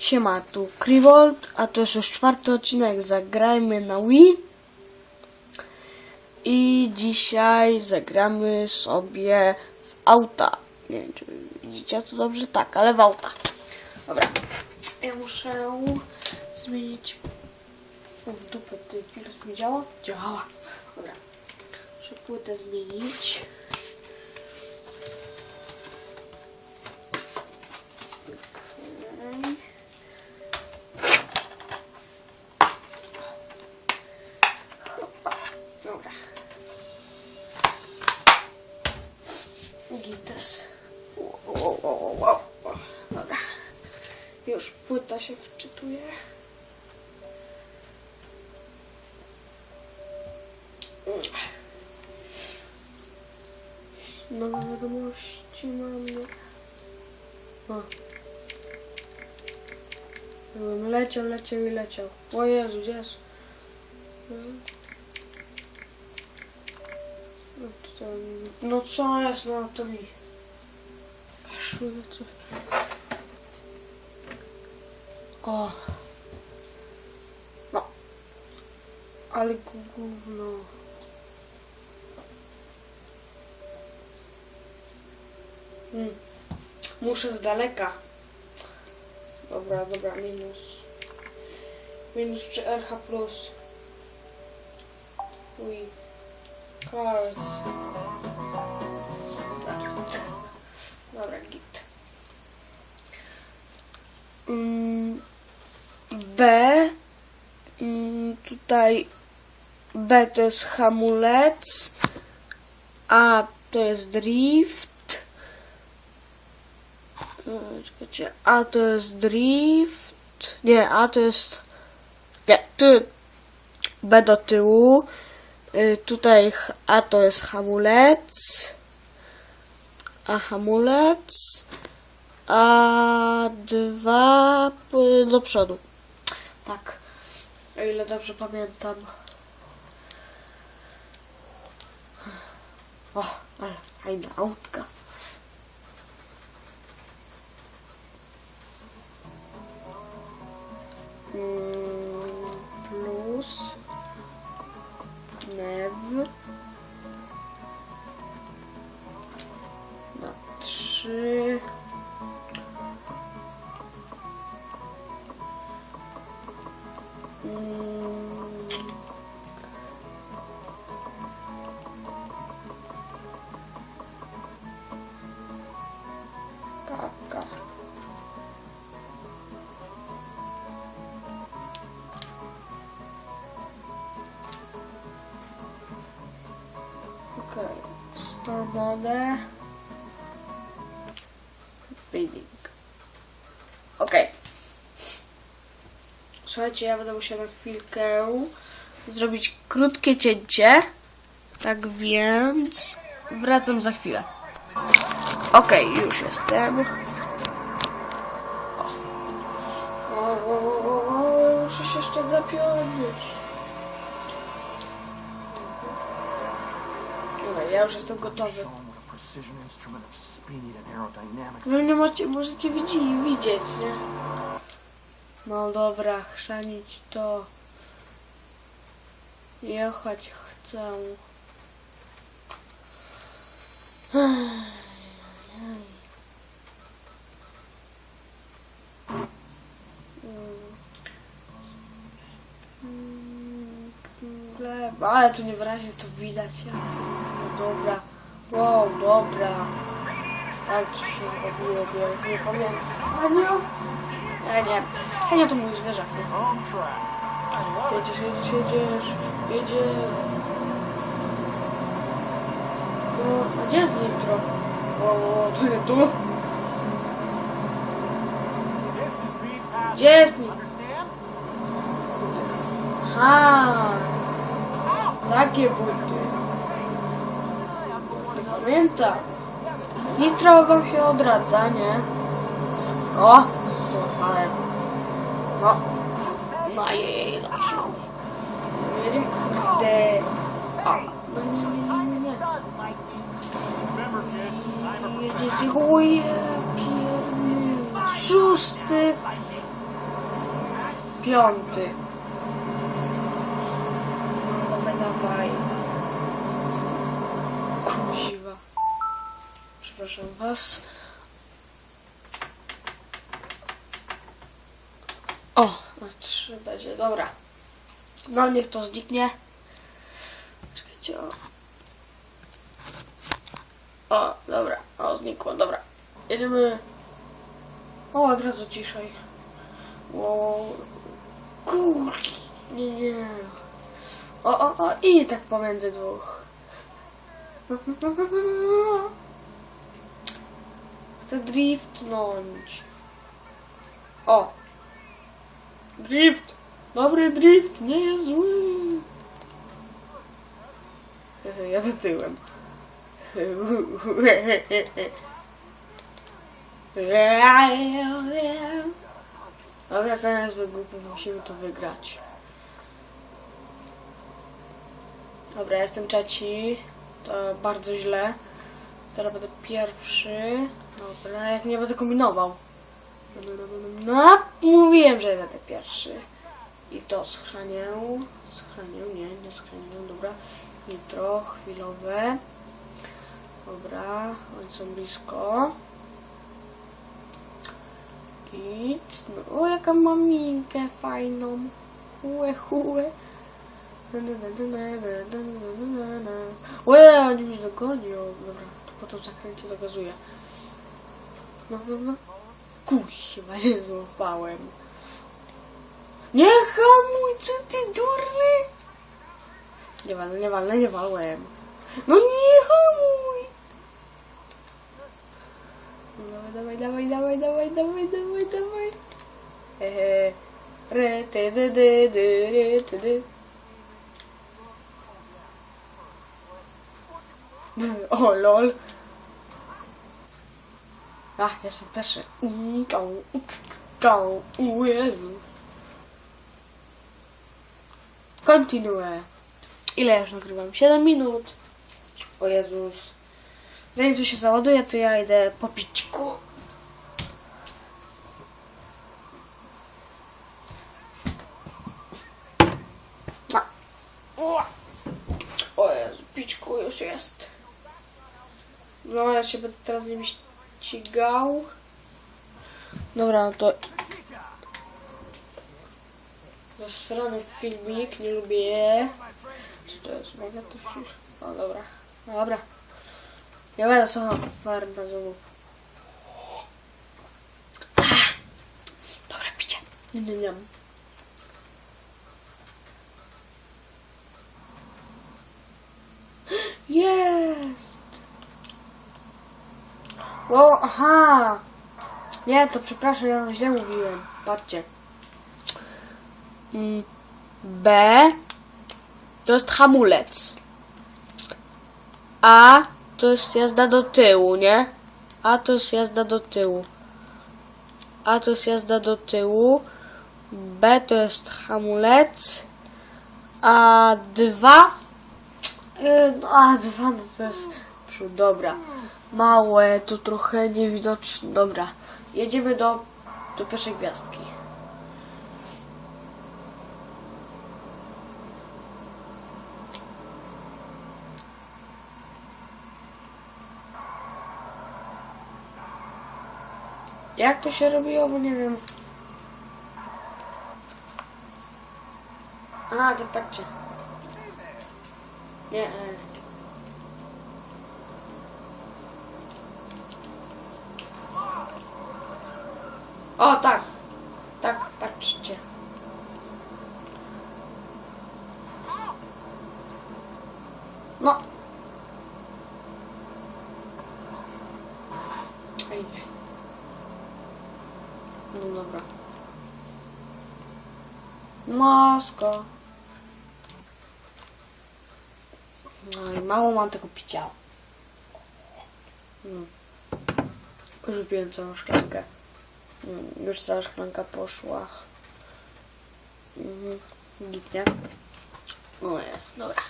Siema, tu Krivolt, a to jest już czwarty odcinek Zagrajmy na Wii. I dzisiaj zagramy sobie w auta. Nie wiem, czy widzicie to dobrze? Tak, ale w auta. Dobra. Ja muszę zmienić... O, w dupę, ty pilot mi działa? Działa. Dobra. Muszę płytę zmienić. Okej. Już płyta się wczytuje. Nowe wiadomości mamy. O. Jakbym leciał, leciał i leciał. O Jezu, jest? No. To no co jest, no to mi... Kaszuje, co... O. No. Ale gówno. Hmm. Muszę z daleka. Dobra, dobra, minus. Minus czy RH plus. Uj. Cards. Start. Dobra, git. Mm, B. Mm, tutaj B to jest hamulec. A to jest drift. E, Czekajcie, A to jest drift. Nie, A to jest. Nie, tu. B do tyłu. Y, Tutaj A to jest hamulec. A hamulec. A dwa do przodu. Tak. O ile dobrze pamiętam. O, ale fajna autka. Mm, mode. Reading. Okej. Słuchajcie, ja będę musiała na chwilkę zrobić krótkie cięcie. Tak więc wracam za chwilę. Okej, już jestem. O, o, o, o, o, muszę się jeszcze zapiąć. Ja już jestem gotowy. No nie macie, możecie widzieć, widzieć, nie? No dobra, chrzanić to. Jechać chcę. Ale tu niewyraźnie to widać. Ja, dobra. Wow, dobra. Tak, co się robiło, bo ja już nie pamiętam. Henio? Nie. Henio to mój zwierzak, nie? Jedziesz, jedziesz, jedziesz, jedziesz. No, a gdzie jest nitro? O, o, to nie tu. Gdzie jest nitro? Aha, takie buty. Pamiętam. Nitro wam się odradza, nie? O, złapałem. No, no jej, zaczął. Jedziemy, kurde. O, no nie, nie, nie, nie, nie. Jedziecie, chuje, pierny. Szósty. piąty. No dawaj, dawaj. Przepraszam was. O, na trzy będzie, dobra. No niech to zniknie. Czekajcie, o. O, dobra, o, znikło, dobra. Jedziemy. O, od razu ciszej. Wow. Kurki. Nie, nie. O, o, o, i tak pomiędzy dwóch. Chcę driftnąć. O. Drift. Dobry drift, nie jest zły. Jadę tyłem. Dobra, koniec wygłupy, musimy to wygrać. Dobra, jestem trzeci. To bardzo źle. Teraz będę pierwszy. Dobra, jak nie będę kombinował. No, mówiłem, że będę pierwszy. I to schrzanię. Schrzanię, nie, nie schrzanię, dobra. Nitro, chwilowe. Dobra, oni są blisko. Git. No, o, jaka maminkę fajną. Hue, hue. O, ja, oni mnie dogonią. Dobra potem zakręcie dogazuję. No, no, no. Kuźwa, nie złapałem. Nie hamuj, co ty durny? Nie walę, nie walę, nie walłem. No nie hamuj! No Dawaj, dawaj, dawaj, dawaj, dawaj, dawaj, dawaj. Hehe. Re, ty, dy, dy, dy, re, ty, dy. O, lol. A, jestem pierwszy. Czau, u Jezu. Kontynuuję. Ile już nagrywam? 7 minut. O Jezus. Zanim to się załaduje, to ja idę po pićku. O Jezu, pićku już jest. No, ja się będę teraz nimi ścigał. Dobra, no to... Zasrany filmik, nie lubię. Co to jest? Mogę to wziąć? O, dobra. Dobra. Ja będę słuchał farmazonów. Ah! Dobra, picie. Nie, nie, nie. Jest! O, aha! Nie, to przepraszam, ja źle mówiłem. Patrzcie. B to jest hamulec. A to jest jazda do tyłu, nie? A to jest jazda do tyłu. A to jest jazda do tyłu. B to jest hamulec. A dwa. Yy, no, a dwa to jest przód, dobra. Małe, to trochę niewidoczne. Dobra. Jedziemy do, do pierwszej gwiazdki. Jak to się robiło, bo nie wiem. A, to patrzcie. Nie. e. O, tak. Tak, patrzcie. No. No dobra. Masko. No i mało mam tego picia. Wypiłem całą szklankę. Już za szklanka poszła. Mhm. Gitnie. O jest, dobra.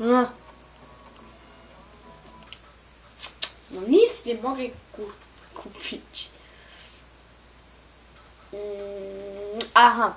No. No nic nie mogę kupić. Mm, aha.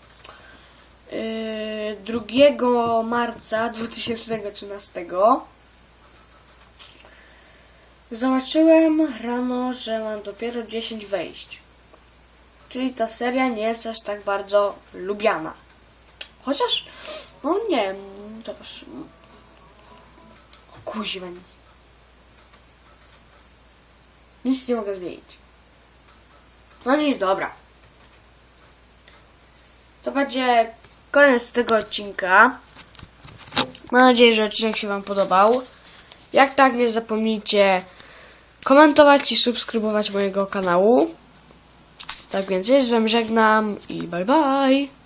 E, 2 marca 2013 zobaczyłem rano, że mam dopiero 10 wejść. Czyli ta seria nie jest aż tak bardzo lubiana. Chociaż, no nie wiem, zobacz. O kuźwa. Nic nie mogę zmienić. No nic, dobra. To będzie koniec tego odcinka. Mam nadzieję, że odcinek się Wam podobał. Jak tak, nie zapomnijcie komentować i subskrybować mojego kanału. Tak więc ja z Wami żegnam i bye bye!